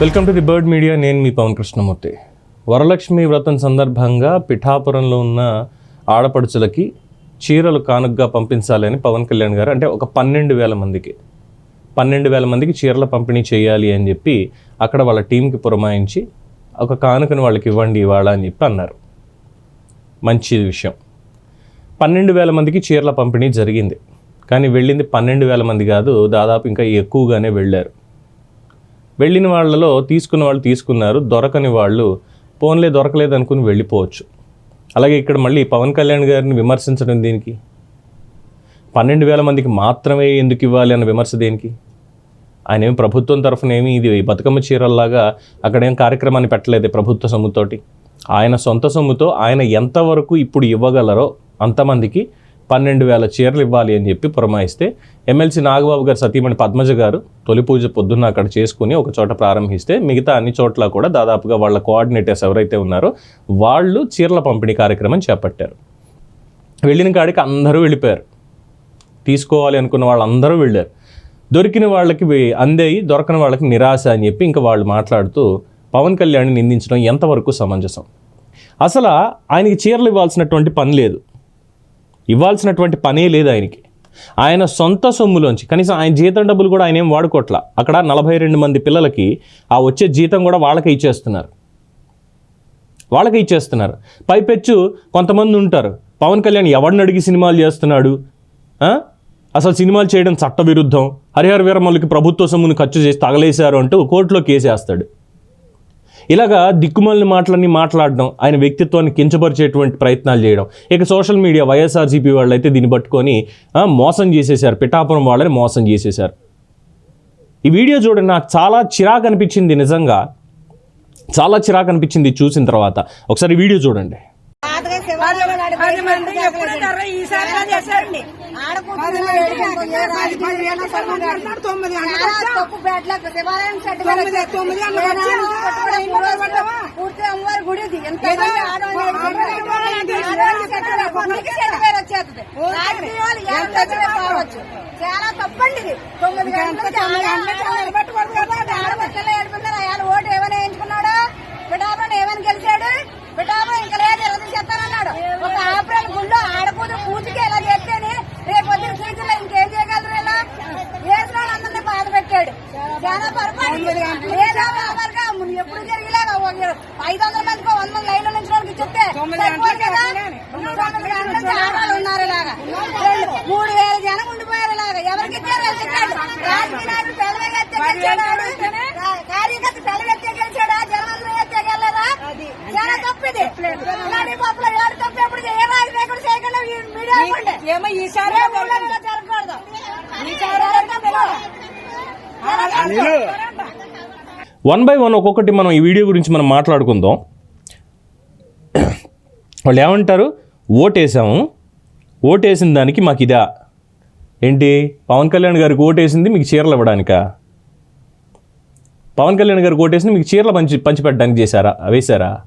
Welcome to the bird media నేను మీ పవన్ కృష్ణమూర్తి. వరలక్ష్మి వ్రతం సందర్భంగా పిఠాపురంలో ఉన్న ఆడపడుచులకి చీరలు కానుకగా పంపించాలని పవన్ కళ్యాణ్ గారు అంటే ఒక పన్నెండు వేల మందికి. పన్నెండు వేల మందికి చీరల పంపిణీ చేయాలి అని చెప్పి అక్కడ వాళ్ళ టీంకి పురమాయించి ఒక కానుకను వాళ్ళకి ఇవ్వండి ఇవాళ అని చెప్పి అన్నారు. మంచి విషయం. పన్నెండు వేల మందికి చీరల పంపిణీ జరిగింది. కానీ వెళ్ళింది పన్నెండు వేల మంది కాదు దాదాపు ఇంకా ఎక్కువగానే వెళ్ళారు. వెళ్ళిన వాళ్ళలో తీసుకున్న వాళ్ళు తీసుకున్నారు దొరకని వాళ్ళు పోన్లే దొరకలేదు అనుకుని వెళ్ళిపోవచ్చు. అలాగే ఇక్కడ మళ్ళీ పవన్ కళ్యాణ్ గారిని విమర్శించడం దేనికి? పన్నెండు వేల మందికి మాత్రమే ఎందుకు ఇవ్వాలి అన్న విమర్శ దేనికి? ఆయన ఏమి ప్రభుత్వం తరఫున ఏమి ఇది బతుకమ్మ చీరల్లాగా అక్కడ ఏం కార్యక్రమాన్ని పెట్టలేదు ప్రభుత్వ సొమ్ముతోటి. ఆయన సొంత సొమ్ముతో ఆయన ఎంతవరకు ఇప్పుడు ఇవ్వగలరో అంతమందికి పన్నెండు వేల చీరలు ఇవ్వాలి అని చెప్పి పురమాయిస్తే ఎమ్మెల్సీ నాగబాబు గారు సతీమణి పద్మజ గారు తొలి పూజ పొద్దున్న అక్కడ చేసుకుని ఒక చోట ప్రారంభిస్తే మిగతా అన్ని చోట్ల కూడా దాదాపుగా వాళ్ళ కోఆర్డినేటర్స్ ఎవరైతే ఉన్నారో వాళ్ళు చీరల పంపిణీ కార్యక్రమం చేపట్టారు. వెళ్ళిన కాడికి అందరూ వెళ్ళిపోయారు. తీసుకోవాలి అనుకున్న వాళ్ళందరూ వెళ్ళారు. దొరికిన వాళ్ళకి అందేయి దొరకని వాళ్ళకి నిరాశ అని చెప్పి ఇంకా వాళ్ళు మాట్లాడుతూ పవన్ కళ్యాణ్ నిందించడం ఎంతవరకు సమంజసం? అసలు ఆయనకి చీరలు ఇవ్వాల్సినటువంటి పని లేదు. ఇవ్వాల్సినటువంటి పనే లేదు ఆయనకి. ఆయన సొంత సొమ్ములోంచి కనీసం ఆయన జీతం డబ్బులు కూడా ఆయన ఏం వాడుకోవట్ల అక్కడ నలభై రెండు మంది పిల్లలకి ఆ వచ్చే జీతం కూడా వాళ్ళకే ఇచ్చేస్తున్నారు. వాళ్ళకే ఇచ్చేస్తున్నారు. పైపెచ్చు కొంతమంది ఉంటారు. పవన్ కళ్యాణ్ ఎవడిని అడిగి సినిమాలు చేస్తున్నాడు? అసలు సినిమాలు చేయడం చట్టవిరుద్ధం? హరిహర వీరమల్లికి ప్రభుత్వ సొమ్మును ఖర్చు చేసి తగలేశారు అంటూ కోర్టులో కేసేస్తాడు. ఇలాగా దిక్కుమాలిన మాటలన్నీ మాట్లాడడం ఆయన వ్యక్తిత్వాన్ని కించపరిచేటువంటి ప్రయత్నాలు చేయడం. ఇక సోషల్ మీడియా వైఎస్ఆర్సీపీ వాళ్ళు అయితే దీన్ని పట్టుకొని మోసం చేసేశారు. పిఠాపురం వాళ్ళని మోసం చేసేశారు. ఈ వీడియో చూడండి నాకు చాలా చిరాకు అనిపించింది నిజంగా. చాలా చిరాకు అనిపించింది చూసిన తర్వాత. ఒకసారి ఈ వీడియో చూడండి. తొమ్మిది పూర్తి అమ్మవారి గుడి. ఎంత. చాలా తప్పండి తొమ్మిది గంటలకి నిలబెట్టకూడదు కదా అది ఆడపిల్లలు ఏడుపున్నారు ఆయన ఓటు ఏమైనా వేయించుకున్నాడు పిఠాపురం ఏమని గెలిచాడు పిఠాపురం ఇంకా లేదు ఇరవై చేస్తానన్నాడు ఒక ఆపరేల్ గుళ్ళో ఆడకూతురు పూజకి ఎలా చేస్తేనే రేపు పొద్దున సీజన్లో ఇంకేం చేయగలరు ఇలా వేసిన వాళ్ళందరినీ బాధ పెట్టాడు చాలా పొరపాటు లేదా బాబర్గా ఎప్పుడు జరిగేలాగా ఒక ఐదు వందల మందికి వంద మంది లైన్లో నుంచి వాళ్ళకి చెప్తే తొమ్మిది సరిపోదు గంటలకి కదా? అసలేనే. తొమ్మిది గంటలకి ఆడవాళ్ళు ఉన్నారు ఇలాగా రెండు, మూడు వేల జనం ఉండిపోయారు ఇలాగా ఎవరికి కార్యకర్త గెలిచాడా. ఎత్తే గెలరా చాలా తప్పిది. పప్పులు తప్పు ఎప్పుడు ఏ రాజకీయ చేయకుండా మీడియా. ఏమో ఈసారి జరగకూడదు. ఈసారి. వన్ బై వన్ ఒక్కొక్కటి మనం ఈ వీడియో గురించి మనం మాట్లాడుకుందాం. వాళ్ళు ఏమంటారు? ఓటేసాము. ఓటేసిన దానికి మాకు ఇదా. ఏంటి? పవన్ కళ్యాణ్ గారికి ఓటేసింది మీకు చీరలు ఇవ్వడానికా? పవన్ కళ్యాణ్ గారికి ఓటేసింది మీకు చీరలు పంచి పంచిపెట్టడానికి చేశారా? వేశారా?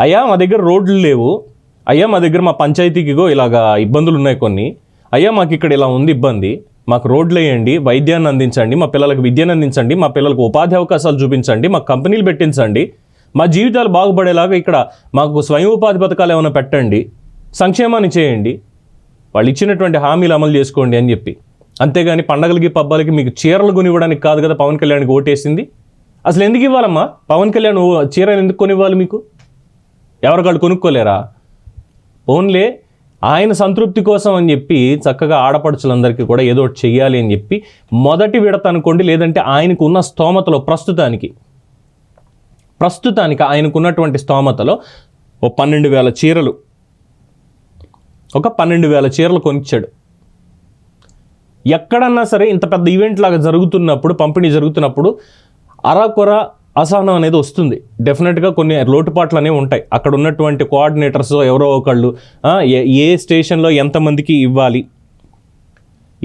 అయ్యా మా దగ్గర రోడ్లు లేవు. అయ్యా మా దగ్గర మా పంచాయతీకిగో ఇలాగా ఇబ్బందులు ఉన్నాయి కొన్ని. అయ్యా మాకు ఇక్కడ ఇలా ఉంది ఇబ్బంది. మాకు రోడ్లు వేయండి వైద్యాన్ని అందించండి మా పిల్లలకు విద్యను అందించండి మా పిల్లలకు ఉపాధి అవకాశాలు చూపించండి మాకు కంపెనీలు పెట్టించండి. మా జీవితాలు బాగుపడేలాగా ఇక్కడ మాకు స్వయం ఉపాధి పథకాలు ఏమైనా పెట్టండి సంక్షేమాన్ని చేయండి వాళ్ళు ఇచ్చినటువంటి హామీలు అమలు చేసుకోండి అని చెప్పి. అంతేగాని పండగలకి పబ్బాలకి మీకు చీరలు కొనివ్వడానికి కాదు కదా పవన్ కళ్యాణ్కి ఓటేసింది? అసలు ఎందుకు ఇవ్వాలమ్మా? పవన్ కళ్యాణ్ చీరలు ఎందుకు కొనివ్వాలి మీకు? ఎవరు వాళ్ళు కొనుక్కోలేరా? ఓన్లే ఆయన సంతృప్తి కోసం అని చెప్పి చక్కగా ఆడపడుచులందరికీ కూడా ఏదో ఒకటి చెయ్యాలి అని చెప్పి మొదటి విడత అనుకోండి లేదంటే ఆయనకు ఉన్న స్తోమతలో ప్రస్తుతానికి. ప్రస్తుతానికి ఆయనకున్నటువంటి స్తోమతలో ఓ పన్నెండు వేల చీరలు. ఒక పన్నెండు వేల చీరలు కొనిచ్చాడు. ఎక్కడన్నా సరే ఇంత పెద్ద ఈవెంట్ లాగా జరుగుతున్నప్పుడు పంపిణీ జరుగుతున్నప్పుడు అరాకొర అసహనం అనేది వస్తుంది. డెఫినెట్గా కొన్ని లోటుపాట్లు అనేవి ఉంటాయి. అక్కడ ఉన్నటువంటి కోఆర్డినేటర్స్ ఎవరో ఒకళ్ళు ఏ స్టేషన్లో ఎంతమందికి ఇవ్వాలి?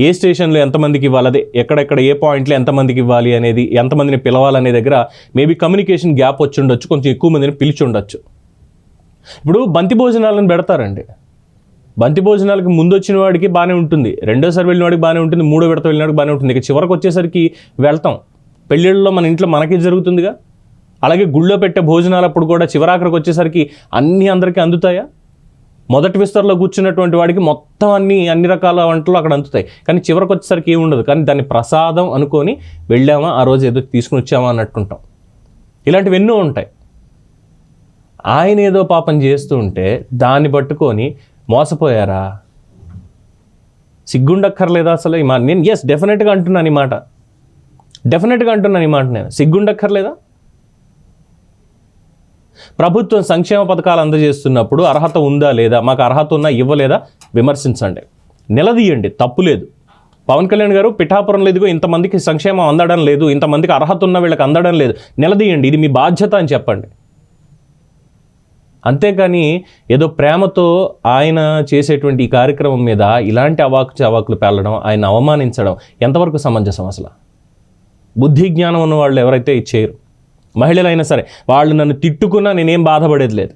ఏ స్టేషన్లో ఎంతమందికి ఇవ్వాలి? ఎక్కడెక్కడ ఏ పాయింట్లో ఎంతమందికి ఇవ్వాలి అనేది ఎంతమందిని పిలవాలనే దగ్గర మేబీ కమ్యూనికేషన్ గ్యాప్ వచ్చి ఉండొచ్చు కొంచెం ఎక్కువ మందిని పిలిచి ఉండొచ్చు. ఇప్పుడు బంతి భోజనాలను పెడతారండి. బంతి భోజనాలకు ముందు వచ్చిన వాడికి బాగానే ఉంటుంది. రెండోసారి వెళ్ళిన వాడికి బాగానే ఉంటుంది. మూడో విడత వెళ్ళిన వాడికి బాగానే ఉంటుంది. ఇక చివరికి వచ్చేసరికి వెళ్తాం. పెళ్ళిళ్ళలో మన ఇంట్లో మనకి జరుగుతుందిగా? అలాగే గుళ్ళో పెట్టే భోజనాలప్పుడు కూడా చివరాఖరికి వచ్చేసరికి అన్నీ అందరికీ అందుతాయా? మొదటి విస్తరలో కూర్చున్నటువంటి వాడికి మొత్తం అన్ని అన్ని రకాల వంటలు అక్కడ అందుతాయి. కానీ చివరికి వచ్చేసరికి ఏమి ఉండదు. కానీ దాన్ని ప్రసాదం అనుకొని వెళ్ళామా ఆ రోజు ఏదో తీసుకుని వచ్చామా అన్నట్టుంటాం. ఇలాంటివి ఎన్నో ఉంటాయి. ఆయన ఏదో పాపం చేస్తూ ఉంటే దాన్ని పట్టుకొని మోసపోయారా? సిగ్గుండక్కర్లేదా అసలు ఈ మాట. నేను ఎస్ డెఫినెట్గా అంటున్నాను ఈ మాట. డెఫినెట్గా అంటున్నాను ఈ మాట నేను. సిగ్గుండక్కర్లేదా? ప్రభుత్వం సంక్షేమ పథకాలు అందజేస్తున్నప్పుడు అర్హత ఉందా లేదా మాకు అర్హత ఉన్నా ఇవ్వలేదా విమర్శించండి. నిలదీయండి తప్పు లేదు. పవన్ కళ్యాణ్ గారు పిఠాపురంలో ఇదిగో ఇంతమందికి సంక్షేమం అందడం లేదు ఇంతమందికి అర్హత ఉన్న వీళ్ళకి అందడం లేదు. నిలదీయండి ఇది మీ బాధ్యత అని చెప్పండి. అంతేకాని ఏదో ప్రేమతో ఆయన చేసేటువంటి ఈ కార్యక్రమం మీద ఇలాంటి అవాకు చవాకులు పేలడం ఆయన అవమానించడం ఎంతవరకు సమంజసం అసలు? బుద్ధి జ్ఞానం ఉన్న వాళ్ళు ఎవరైతే ఇది చేయరు మహిళలైనా సరే వాళ్ళు నన్ను తిట్టుకున్నా నేనేం బాధపడేది లేదు.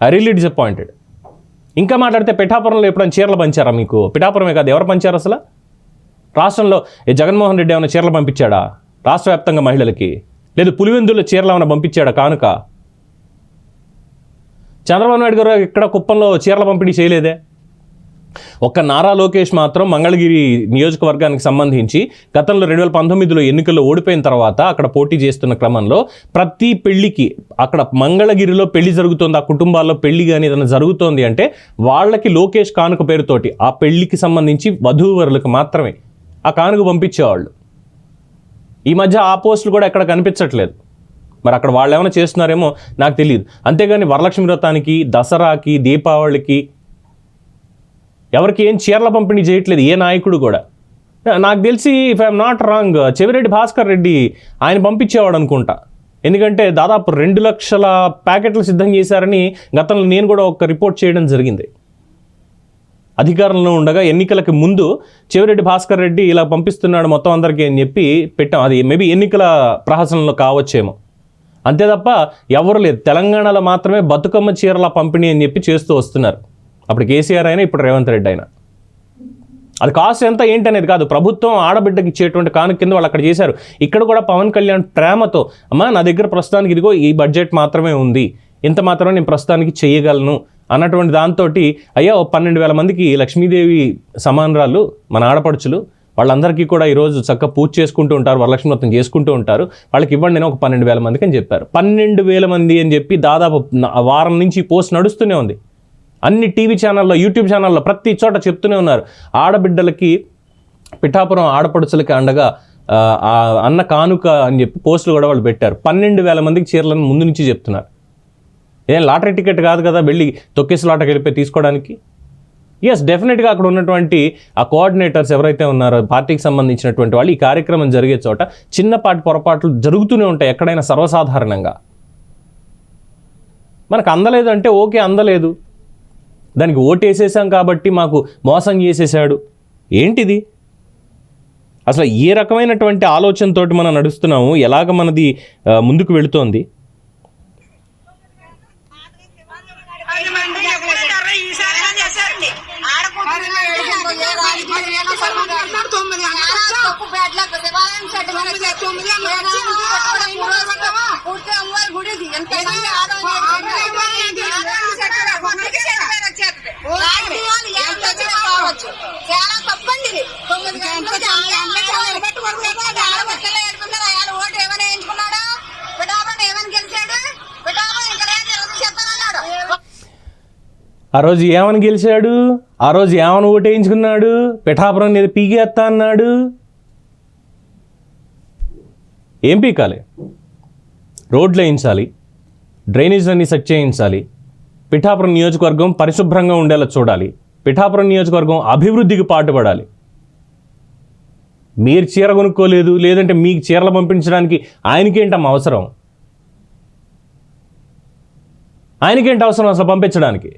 ఐ రియల్లీ డిసప్పాయింటెడ్ ఇంకా మాట్లాడితే పిఠాపురంలో ఎప్పుడైనా చీరలు పంచారా మీకు? పిఠాపురమే కాదు ఎవరు పంచారు అసలు? రాష్ట్రంలో ఏ జగన్మోహన్ రెడ్డి ఏమైనా చీరలు పంపించాడా? రాష్ట్ర వ్యాప్తంగా మహిళలకి? లేదు పులివెందుల్లో చీరలు ఏమైనా పంపించాడా కానుక? చంద్రబాబు నాయుడు గారు ఇక్కడ కుప్పంలో చీరల పంపిణీ చేయలేదే? ఒక్క నారా లోకేష్ మాత్రం మంగళగిరి నియోజకవర్గానికి సంబంధించి గతంలో రెండు వేల పంతొమ్మిదిలో ఎన్నికల్లో ఓడిపోయిన తర్వాత అక్కడ పోటీ చేస్తున్న క్రమంలో ప్రతి పెళ్ళికి అక్కడ మంగళగిరిలో పెళ్ళి జరుగుతోంది ఆ కుటుంబాల్లో పెళ్ళి కానీ ఏదైనా జరుగుతోంది అంటే వాళ్ళకి లోకేష్ కానుక పేరుతోటి ఆ పెళ్ళికి సంబంధించి వధూవరులకు మాత్రమే ఆ కానుక పంపించేవాళ్ళు. ఈ మధ్య ఆ పోస్టులు కూడా ఎక్కడ కనిపించట్లేదు. మరి అక్కడ వాళ్ళు ఏమైనా చేస్తున్నారేమో నాకు తెలియదు అంతేగాని వరలక్ష్మి వ్రతానికి దసరాకి దీపావళికి ఎవరికి ఏం చీరల పంపిణీ చేయట్లేదు ఏ నాయకుడు కూడా. నాకు తెలిసి if I'm not wrong Chevireddy Bhaskar Reddy ఆయన పంపించేవాడు అనుకుంటా. ఎందుకంటే దాదాపు రెండు లక్షల ప్యాకెట్లు సిద్ధం చేశారని గతంలో నేను కూడా ఒక రిపోర్ట్ చేయడం జరిగింది. అధికారంలో ఉండగా ఎన్నికలకు ముందు చెవిరెడ్డి భాస్కర్ రెడ్డి ఇలా పంపిస్తున్నాడు మొత్తం అందరికీ అని చెప్పి పెట్టాం. అది మేబీ ఎన్నికల ప్రహసనంలో కావచ్చేమో. అంతే తప్ప ఎవరు లేదు. తెలంగాణలో మాత్రమే బతుకమ్మ చీరల పంపిణీ అని చెప్పి చేస్తూ వస్తున్నారు. అప్పుడు కేసీఆర్ అయినా ఇప్పుడు రేవంత్ రెడ్డి అయినా. అది కాస్ట్ ఎంత ఏంటనేది కాదు. ప్రభుత్వం ఆడబిడ్డకి ఇచ్చేటువంటి కాను కింద వాళ్ళు అక్కడ చేశారు. ఇక్కడ కూడా పవన్ కళ్యాణ్ ప్రేమతో అమ్మా నా దగ్గర ప్రస్తుతానికి ఇదిగో ఈ బడ్జెట్ మాత్రమే ఉంది. ఇంత మాత్రమే నేను ప్రస్తుతానికి చేయగలను అన్నటువంటి దాంతో అయ్యా ఓ పన్నెండు వేల మందికి లక్ష్మీదేవి సమానరాలు మన ఆడపడుచులు వాళ్ళందరికీ కూడా ఈరోజు చక్కగా పూజ చేసుకుంటూ ఉంటారు వరలక్ష్మి వ్రతం చేసుకుంటూ ఉంటారు. వాళ్ళకి ఇవ్వండి నేను ఒక పన్నెండు వేల మందికి అని చెప్పారు. పన్నెండు వేల మంది అని చెప్పి దాదాపు వారం నుంచి పోస్ట్ నడుస్తూనే ఉంది. అన్ని టీవీ ఛానల్లో యూట్యూబ్ ఛానల్లో ప్రతి చోట చెప్తూనే ఉన్నారు. ఆడబిడ్డలకి పిఠాపురం ఆడపడుచులకి అండగా ఆ, అన్న కానుక అని చెప్పి పోస్టులు కూడా వాళ్ళు పెట్టారు. పన్నెండు వేల మందికి చీరలను ముందు నుంచి చెప్తున్నారు. ఏం లాటరీ టికెట్ కాదు కదా వెళ్ళి తొక్కేసి లాటకి వెళ్ళిపోయి తీసుకోవడానికి? ఎస్ డెఫినెట్గా అక్కడ ఉన్నటువంటి ఆ కోఆర్డినేటర్స్ ఎవరైతే ఉన్నారో పార్టీకి సంబంధించినటువంటి వాళ్ళు ఈ కార్యక్రమం జరిగే చోట చిన్నపాటి పొరపాట్లు జరుగుతూనే ఉంటాయి ఎక్కడైనా సర్వసాధారణంగా. మనకు అందలేదు అంటే ఓకే అందలేదు. దానికి ఓటేసేసాం కాబట్టి మాకు మోసం చేసేసాడు ఏంటిది? అసలు ఏ రకమైనటువంటి ఆలోచనతోటి మనం నడుస్తున్నాము? ఎలాగ మనది ముందుకు వెళుతోంది? చాలా తప్పండి తొమ్మిది ఓటు వేయించుకున్నాడా ఏమని గెలిచాడు ఇంకా చెప్తానన్నాడు ఆ రోజు ఏమని గెలిచాడు? ఆ రోజు ఏమని ఓటేయించుకున్నాడు? పిఠాపురం మీద పీకేస్తా అన్నాడు? ఏం పీకాలి? రోడ్లు వేయించాలి. డ్రైనేజ్లన్నీ సెట్ చేయించాలి. పిఠాపురం నియోజకవర్గం పరిశుభ్రంగా ఉండేలా చూడాలి. పిఠాపురం నియోజకవర్గం అభివృద్ధికి పాటుపడాలి. మీరు చీర కొనుక్కోలేదు లేదంటే మీకు చీరలు పంపించడానికి ఆయనకేంటమ్మ అవసరం? ఆయనకేంటి అవసరం అసలు పంపించడానికి?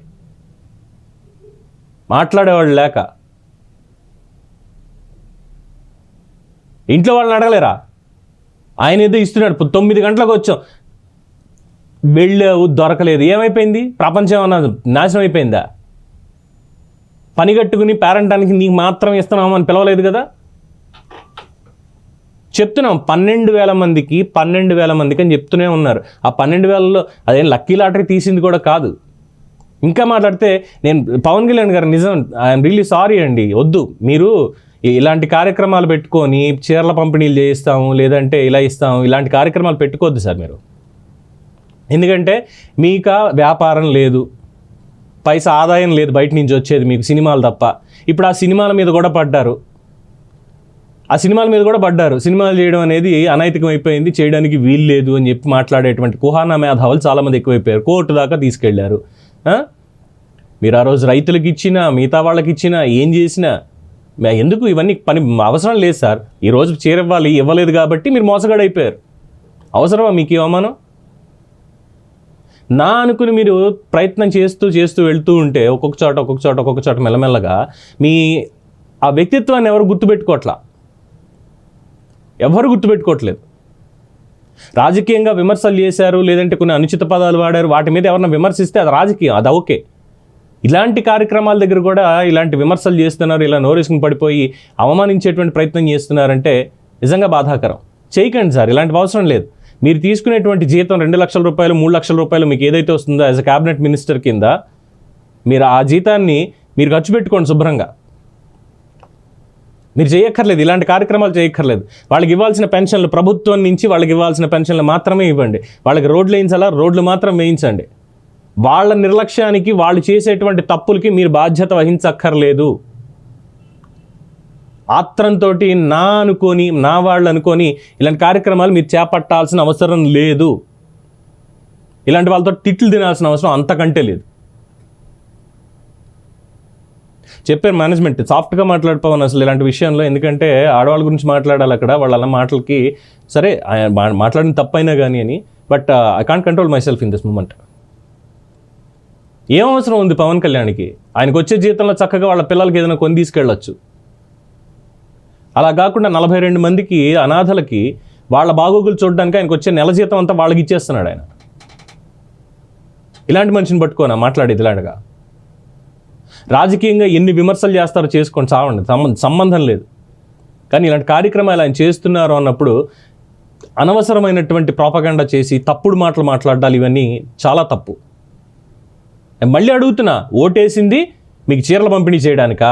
మాట్లాడేవాళ్ళు లేక. ఇంట్లో వాళ్ళని అడగలేరా? ఆయన ఏదో ఇస్తున్నాడు తొమ్మిది గంటలకు వచ్చాం. వెళ్ళావు దొరకలేదు. ఏమైపోయింది? ప్రపంచం అన్న నాశనం అయిపోయిందా? పని కట్టుకుని పేరంటానికి నీకు మాత్రం ఇస్తున్నాము అని పిలవలేదు కదా? చెప్తున్నాం పన్నెండు వేల మందికి పన్నెండు వేల మందికి అని చెప్తూనే ఉన్నారు. ఆ పన్నెండు వేలలో అదేం లక్కీ లాటరీ తీసింది కూడా కాదు. ఇంకా మాట్లాడితే నేను పవన్ కళ్యాణ్ గారు నిజం ఐఎమ్ రియలీ సారీ అండి వద్దు. మీరు ఇలాంటి కార్యక్రమాలు పెట్టుకొని చీరల పంపిణీలు చేయిస్తాము లేదంటే ఇలా ఇస్తాము ఇలాంటి కార్యక్రమాలు పెట్టుకోవద్దు సార్ మీరు. ఎందుకంటే మీక వ్యాపారం లేదు. పైసా ఆదాయం లేదు బయట నుంచి వచ్చేది మీకు సినిమాలు తప్ప. ఇప్పుడు ఆ సినిమాల మీద కూడా పడ్డారు. ఆ సినిమాల మీద కూడా పడ్డారు. సినిమాలు చేయడం అనేది అనైతికం అయిపోయింది. చేయడానికి వీలు లేదు అని చెప్పి మాట్లాడేటువంటి కుహానా మేధావులు చాలామంది ఎక్కువైపోయారు. కోర్టు దాకా తీసుకెళ్ళారు. మీరు ఆ రోజు రైతులకు ఇచ్చినా మిగతా వాళ్ళకి ఇచ్చినా ఏం చేసినా ఎందుకు ఇవన్నీ పని అవసరం లేదు సార్. ఈరోజు చీర ఇవ్వాలి ఇవ్వలేదు కాబట్టి మీరు మోసగాడైపోయారు. అవసరమా మీకు ఈ అవమానం? నా అనుకుని మీరు ప్రయత్నం చేస్తూ చేస్తూ వెళ్తూ ఉంటే ఒక్కొక్క చోట ఒక్కొక్క చోట ఒక్కొక్క చోట మెల్లమెల్లగా మీ ఆ వ్యక్తిత్వాన్ని ఎవరు గుర్తుపెట్టుకోవట్లా ఎవరు గుర్తుపెట్టుకోవట్లేదు రాజకీయంగా విమర్శలు చేశారు లేదంటే కొన్ని అనుచిత పదాలు వాడారు వాటి మీద ఎవరన్నా విమర్శిస్తే అది రాజకీయం అది ఓకే. ఇలాంటి కార్యక్రమాల దగ్గర కూడా ఇలాంటి విమర్శలు చేస్తున్నారు ఇలా నోరేసుకుని పడిపోయి అవమానించేటువంటి ప్రయత్నం చేస్తున్నారంటే నిజంగా బాధాకరం. చేయకండి సార్ ఇలాంటి అవసరం లేదు. మీరు తీసుకునేటువంటి జీతం రెండు లక్షల రూపాయలు మూడు లక్షల రూపాయలు మీకు ఏదైతే వస్తుందో యాజ్ అ క్యాబినెట్ మినిస్టర్ కింద మీరు ఆ జీతాన్ని మీరు ఖర్చు పెట్టుకోండి శుభ్రంగా. మీరు చేయక్కర్లేదు ఇలాంటి కార్యక్రమాలు చేయక్కర్లేదు. వాళ్ళకి ఇవ్వాల్సిన పెన్షన్లు ప్రభుత్వం నుంచి వాళ్ళకి ఇవ్వాల్సిన పెన్షన్లు మాత్రమే ఇవ్వండి. వాళ్ళకి రోడ్లు వేయించాలా రోడ్లు మాత్రం వేయించండి. వాళ్ళ నిర్లక్ష్యానికి వాళ్ళు చేసేటువంటి తప్పులకి మీరు బాధ్యత వహించక్కర్లేదు. ఆత్రంతో నా అనుకొని నా వాళ్ళు అనుకొని ఇలాంటి కార్యక్రమాలు మీరు చేపట్టాల్సిన అవసరం లేదు. ఇలాంటి వాళ్ళతో తిట్లు తినాల్సిన అవసరం అంతకంటే లేదు. చెప్పారు మేనేజ్మెంట్ సాఫ్ట్గా మాట్లాడిపోవాలి అసలు ఇలాంటి విషయంలో ఎందుకంటే ఆడవాళ్ళ గురించి మాట్లాడాలి అక్కడ వాళ్ళ మాటలకి సరే ఆయన మాట్లాడిన తప్పైనా కానీ అని but I can't control myself in this moment ఏం అవసరం ఉంది పవన్ కళ్యాణ్కి? ఆయనకు వచ్చే జీతంలో చక్కగా వాళ్ళ పిల్లలకి ఏదైనా కొని తీసుకెళ్ళొచ్చు. అలా కాకుండా నలభై రెండు మందికి అనాథలకి వాళ్ళ బాగోగులు చూడడానికి ఆయనకు వచ్చే నెల జీతం అంతా వాళ్ళకి ఇచ్చేస్తున్నాడు ఆయన. ఇలాంటి మనిషిని పట్టుకోనా మాట్లాడేది ఇలాంటిగా. రాజకీయంగా ఎన్ని విమర్శలు చేస్తారో చేసుకోండి చావండి. సంబంధం సంబంధం లేదు. కానీ ఇలాంటి కార్యక్రమాలు ఆయన చేస్తున్నారు అన్నప్పుడు అనవసరమైనటువంటి ప్రాపగండా చేసి తప్పుడు మాటలు మాట్లాడాలి ఇవన్నీ చాలా తప్పు. మళ్ళీ అడుగుతున్నా ఓటేసింది మీకు చీరల పంపిణీ చేయడానికా?